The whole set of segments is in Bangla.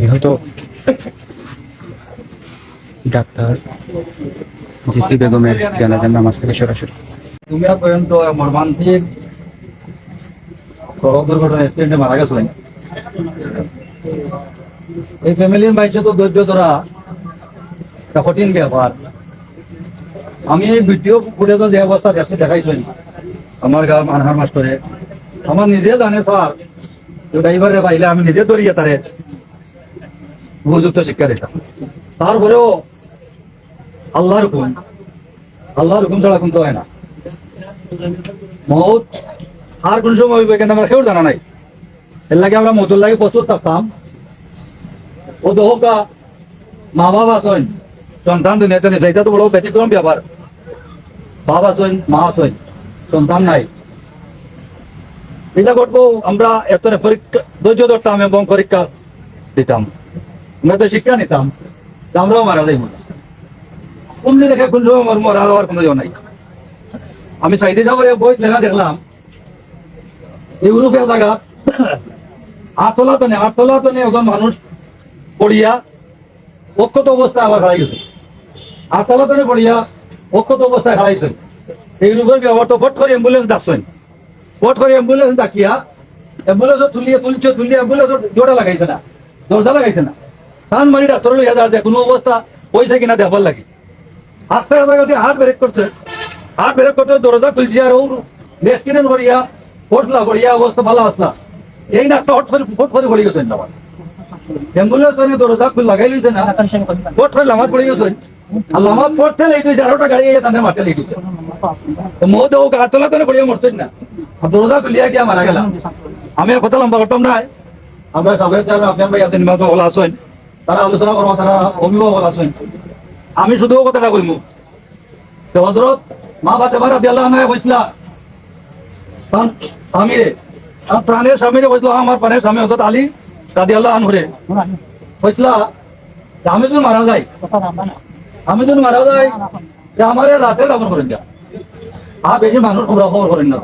নিহত ডাক্তার জিসি বেগমের জানাজার নামাজ থেকে সরাসরি। পর্যন্ত মর্মান্তিক সড়ক দুর্ঘটনা অ্যাক্সিডেন্টে মারা এই ফ্যামিলির মাইসে তো ধৈর্য ধরা কঠিন ব্যাপার। আমি এই ভিডিও ফুটেজ যে অবস্থা দেখছি দেখাইছেন আমার মানহার মাস্টরে আমার নিজে জানে স্যার ড্রাইভারে পাইলে আমি নিজে ধরিয়ে তারে উপযুক্ত শিক্ষা দিতাম। তারপরেও আল্লাহর হুকুম আল্লাহর হুকুম ছাড়া কিন্তু হয় না। মৌত আর কোন সময় হইবে কিন্তু আমরা কেউ জানা নাই। এর লাগে আমরা মধুর লাগে প্রস্তুত থাকতাম। ও দোহকা মা বাবা আছেন, সন্তান তো দুনিয়াতে নেই এটা তো বড় ব্যতিক্রম ব্যাপার। বাবা আছেন, মা আছেন, সন্তান নাই। এটা ঘটবো, আমরা এত পরীক্ষা, ধৈর্য ধরতাম এবং পরীক্ষা দিতাম। আমরা তো শিক্ষা নিতাম আমরাও মারা যাই কোন দিন দেখে কোন সময় মর- যাওয়ার কোনো নাই। আমি সাইডে যাব বই লেখা দেখলাম, ইউরোপের জায়গা আটতলা তো নেই আটতলা তো নেই একজন মানুষ পড়িয়া অক্ষত অবস্থায় আবার হারাই গেছে। আটতলা তো নেই পড়িয়া অক্ষত অবস্থায় হারাইছে ইউরোপের ব্যবহার তো ফট করে অ্যাম্বুলেন্স ডাকছেন। ফট করে অ্যাম্বুলেন্স ডাকিয়া অ্যাম্বুলেন্স তুলিয়ে তুলছে, তুলিয়ে অ্যাম্বুলেন্স জোড়া লাগাইছে না, দরজা লাগাইছে না। টান মারি ডাক্তার লইয়া যার দেয়, কোনো অবস্থা পয়সা কিনা দেখার লাগে। আস্তে আস্তে হাত ব্রেক করছে। হাত ব্রেক করতে দরজা খুলছি আর ওর রেস্কিডেন্ট করিয়া ফোটলা করিয়া অবস্থা ভালো আসলা এই নাস্তা হট করে ফোট করে পড়ে গেছেন আমার অ্যাম্বুলেন্স তো দরজা খুলে লাগাই লইছে না। ফোট করে লামাত পড়ে গেছেন আর লামাত পড়তে লেট হয়েছে, আরোটা গাড়ি এসে তাদের মাঠে লেট হয়েছে। তো মো তো গাতলা তো পড়িয়া মরছেন না। দরজা খুলিয়া গিয়া মারা গেলাম। আমি কথা লম্বা করতাম না। আমরা সবাই আপনার ভাই, আছেন নিমাত হল আছেন। তারা আলোচনা করব, তারা অভিভাবক আছেন। আমি শুধু কথাটা কইমু। তো হজরত মা বাতে বারা কইসলা তান- স্বামীরে প্রাণের স্বামীরে কইসলা আমার প্রাণের স্বামী হজরত আলী রাদি আল্লাহ আনহরে আমি যদি মারা যাই, আমি যদি মারা যাই, যে আমার রাতে করেন যা। আর বেশি মানুষ খবর খবর করেন না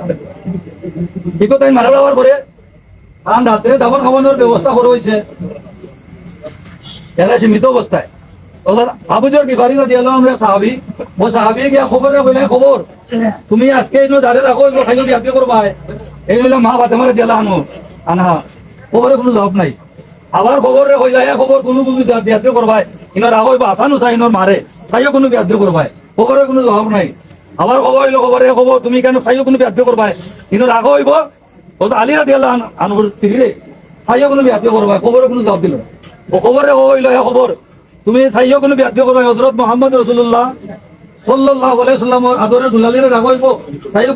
ঠিক মারা যাওয়ার পরে আর দামন খাওয়ানোর ব্যবস্থা করা হয়েছে। এরা সীমিত অবস্থায়। ওদের আবুজর বিবারি না দিয়ালো আমরা সাহাবি। ও সাহাবি গিয়া খবর কইলে খবর। তুমি আজকে এই দাঁড়ে রাখো এগুলো খাইলো বিয়াপি করবা। এই হইলে মা বাতে মারে দিয়ালা আনো। আনা, খবরে কোনো জবাব নাই। আবার খবর রে হইলা, এ খবর কোনো কোনো বিয়াপি করবাই। ইনার রাখো বা আসানো চাই ইনর মারে চাইও কোনো বিয়াপি করবাই। খবরে কোনো জবাব নাই। আবার খবর হইল, খবর এ খবর, তুমি কেন চাইও কোনো বিয়াপি করবাই? ইনর রাখো হইব, ও তো আলিরা দিয়ালা আনবর তিরিরে চাইও কোনো বিয়াপি করবাই, খবরে কোনো জবাব দিল ও খবরে হইল এ খবর, তুমি চাইও কোনো ব্যাধ করো হজরত মোহাম্মদ রসুল্লাহ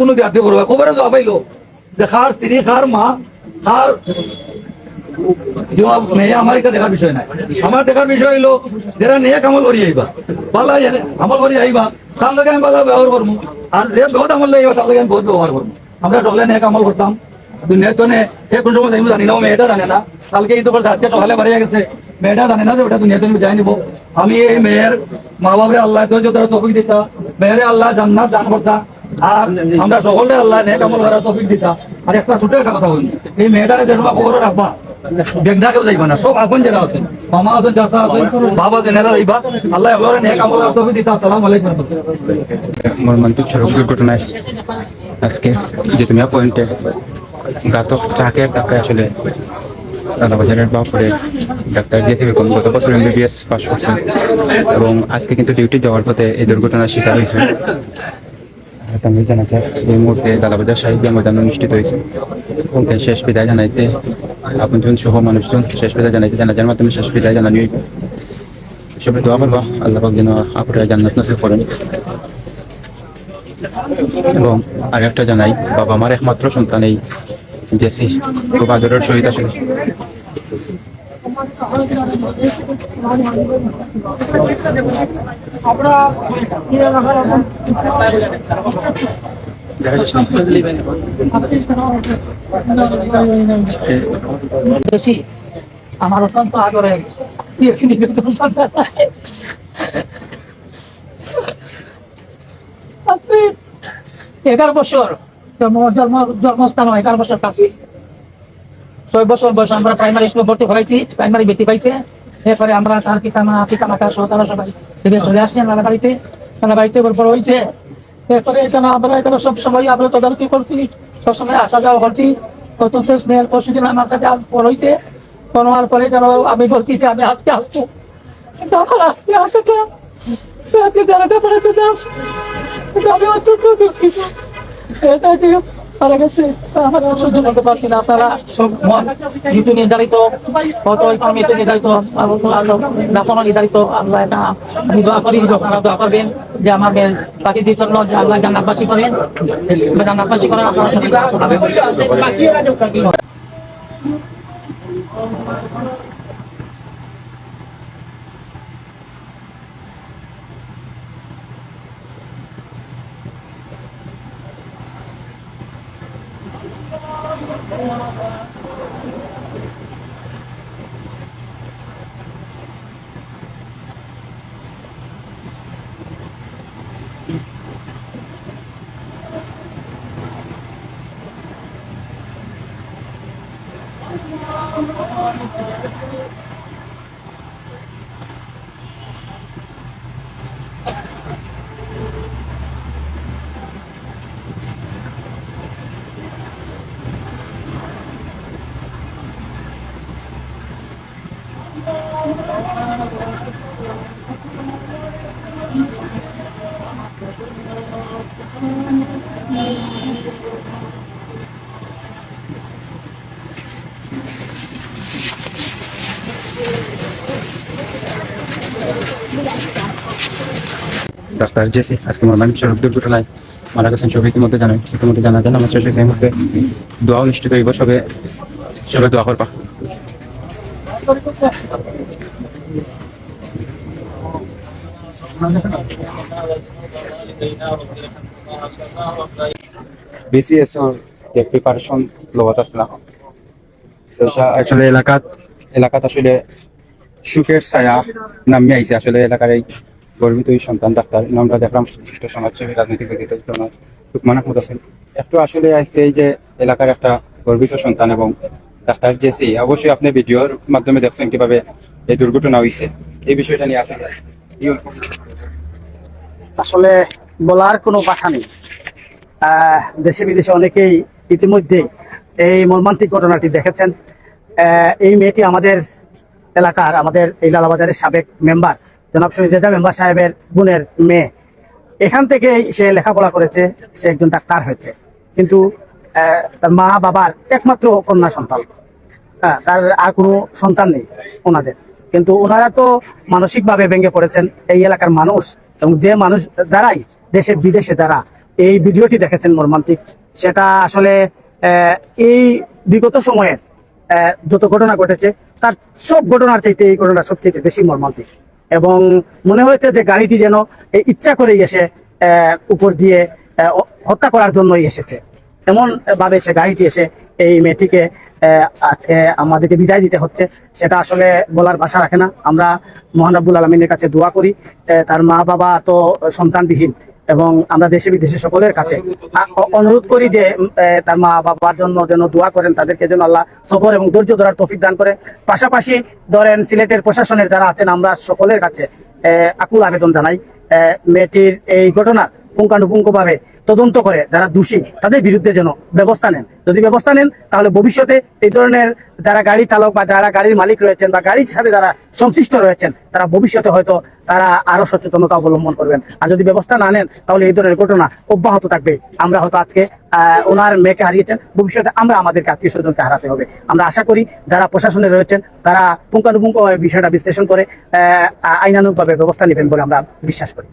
কোনো ব্যাধ করো খবরে জবাব পাইলো যে আমল করি আইবা লগে আমি পাল্লা ব্যবহার করব আর বহুত আমল লাইবা তার লগে বহুত ব্যবহার করব আমরা ডলে নিয়ে কামল করতাম। দুনিয়া তো নে কোন সময় জানি না মেয়েটা জানে না। কালকে এই তো আজকে সকালে বাড়িয়ে গেছে। মেয়েটা জানে না যে ওটা দুনিয়াতে আমি যাই নিব আমি এই মেয়ের মা বাবারে আল্লাহ তফিক দিতা মেয়েরে আল্লাহ জান্নাত দান করতা আর আমরা সকলে আল্লাহ নেক আমল করার তফিক দিতা আর একটা ছোট একটা কথা বলি এই মেয়েটারে সময় খবর রাখবা কেউ যাইবা না সব আপন যারা আছেন মামা আছেন চাচা আছেন বাবা জেনেরা যাইবা আল্লাহ এগুলো নেক আমল করার তফিক দিতা আসসালামু আলাইকুম মর্মান্তিক আজকে যে তুমি পয়েন্টে ঘাতক ট্রাকের ধাক্কায় আসলে দাদাবাজারের বাপরে ডাক্তার জেসি বেগম গত বছর এমবিবিএস পাশ করছেন এবং আজকে কিন্তু ডিউটি যাওয়ার পথে এই দুর্ঘটনার শিকার হয়েছে। জানা যায়, এই মুহূর্তে দাদাবাজার সাহিত্য ময়দান অনুষ্ঠিত হয়েছে। তাই শেষ বিদায় জানাইতে আপনজন সহ মানুষজন, শেষ বিদায় জানাইতে জানাজার মাধ্যমে শেষ বিদায় জানানি সবাই দোয়া করবা, আল্লাহ যেন আপনারা জান্নাত নসিব করেন। এবং আরেকটা জানাই, বাবা আমার একমাত্র সন্তান এই জেসি, খুব আদরের সহিত আসলে দেখা যাচ্ছে না। সে- বেশি আমার অত্যন্ত আদরে এগারো বছর জন্ম জন্ম, জন্মস্থান এগারো বছর কাছে। ছয় বছর বয়স আমরা প্রাইমারি স্কুলে ভর্তি করাইছি প্রাইমারি বৃত্তি পাইছে এরপরে আমরা তার পিতা মা সহ তারা সবাই থেকে চলে আসছি নানা বাড়িতে। নানা বাড়িতে বড় হয়েছে। এরপরে এখানে আমরা এখানে সব সময় আমরা তদারকি করছি সবসময় আসা যাওয়া করছি। অত্যন্ত স্নেহের পরশুদিন আমার কাছে পর হয়েছে। পরে যেন আমি বলছি যে আমি আজকে আসব। কিন্তু আমার আজকে আসাটা আজকে জানাতে পেরেছে যে আসব। কিন্তু আমি অত্যন্ত দুঃখিত। এটা যে মারা গেছে তা সহ্য করতে পারছি না আপনারা সব ঋতু নির্ধারিত কত ইকোনমিতে নির্ধারিত দাপন নির্ধারিত আল্লাহ এটা আমি দোয়া করি আপনারা দোয়া করবেন যে আমার মেয়ের প্রাকৃতিক জন্য যে আল্লাহ জান্নাতবাসী করেন জান্নাতবাসী করেন আপনারা সবাই দোয়া করবেন। ডাক্তার জেসি, আজকে মর্মান্তিক সড়ক দুর্ঘটনায় মারা গেছেন সবাই ইতিমধ্যে জানেন। ইতিমধ্যে জানা যান আমার শেষে সেই মুহূর্তে দোয়া অনুষ্ঠিত হইব, সবে সবে দোয়া করবা। বিসিএস ওর যে প্রিপারেশন লওয়াত আসলা আসলে এলাকাত এলাকাত আসলে সুখের ছায়া নামিয়ে আইছে। আসলে এলাকার এই গর্বিত সন্তান ডাক্তার আমরা দেখলাম সুষ্ঠু সমাজসেবী, রাজনীতিবিদ সুকমান আহমদ আছেন। একটু আসলে আইছে এই যে এলাকার একটা গর্বিত সন্তান এবং ডাক্তার জেসি, অবশ্যই আপনি ভিডিওর মাধ্যমে দেখছেন কীভাবে এই দুর্ঘটনা হয়েছে এই বিষয়টা নিয়ে কি আসলে বলার কোনো ভাষা নেই। দেশে বিদেশে অনেকেই ইতিমধ্যে এই মর্মান্তিক ঘটনাটি দেখেছেন। এই মেয়েটি আমাদের এলাকার, আমাদের এই লালাবাজারের সাবেক মেম্বার, জনাব শহীদা মেম্বার সাহেবের বোনের মেয়ে। এখান থেকে সে লেখাপড়া করেছে, সে একজন ডাক্তার হয়েছে। কিন্তু তার মা বাবার একমাত্র কন্যা সন্তান। হ্যাঁ তার আর কোনো সন্তান নেই ওনাদের। কিন্তু ওনারা তো মানসিকভাবে ভেঙে পড়েছেন। এই এলাকার মানুষ এবং যে মানুষ দ্বারাই দেশে বিদেশে দ্বারা এই ভিডিওটি দেখেছেন মর্মান্তিক, সেটা আসলে এই বিগত সময়ের যত ঘটনা ঘটেছে, তার সব ঘটনার চাইতে এই ঘটনা সবচেয়ে বেশি মর্মান্তিক। এবং মনে হয়েছে যে গাড়িটি যেন ইচ্ছা করেই এসে উপর দিয়ে হত্যা করার জন্যই এসেছে। এমন ভাবে সে গাড়িটি এসে এই মেয়েটিকে আজকে আমাদেরকে বিদায় দিতে হচ্ছে। সেটা আসলে বলার ভাষা রাখে না। আমরা মহান রাব্বুল আলমিনের কাছে দোয়া করি। তার মা বাবা তো সন্তানবিহীন এবং আমরা দেশে বিদেশে সকলের কাছে। অনুরোধ করি যে তার মা বাবার জন্য যেন দোয়া করেন, তাদেরকে যেন আল্লাহ সফর এবং ধৈর্য ধরার তৌফিক দান করেন পাশাপাশি ধরেন, সিলেটের প্রশাসনের যারা আছেন, আমরা সকলের কাছে আকুল আবেদন জানাই। মেয়েটির এই ঘটনা পুঙ্খানুপুঙ্খভাবে তদন্ত করে যারা দোষী তাদের বিরুদ্ধে যেন ব্যবস্থা নেন। যদি ব্যবস্থা নেন তাহলে ভবিষ্যতে এই ধরনের যারা গাড়ি চালক বা যারা গাড়ির মালিক রয়েছেন বা গাড়ির সাথে যারা সংশ্লিষ্ট রয়েছেন তারা ভবিষ্যতে হয়তো তারা আরও সচেতনতা অবলম্বন করবেন। আর যদি ব্যবস্থা না নেন তাহলে এই ধরনের ঘটনা অব্যাহত থাকবে। আমরা হয়তো আজকে আহ, ওনার মেয়েকে হারিয়েছেন। ভবিষ্যতে আমরা আমাদেরকে আত্মীয় স্বজনকে হারাতে হবে। আমরা আশা করি যারা প্রশাসনে রয়েছেন তারা পুঙ্খানুপুঙ্খ বিষয়টা বিশ্লেষণ করে আহ, আইনানুগভাবে ব্যবস্থা নেবেন বলে আমরা বিশ্বাস করি।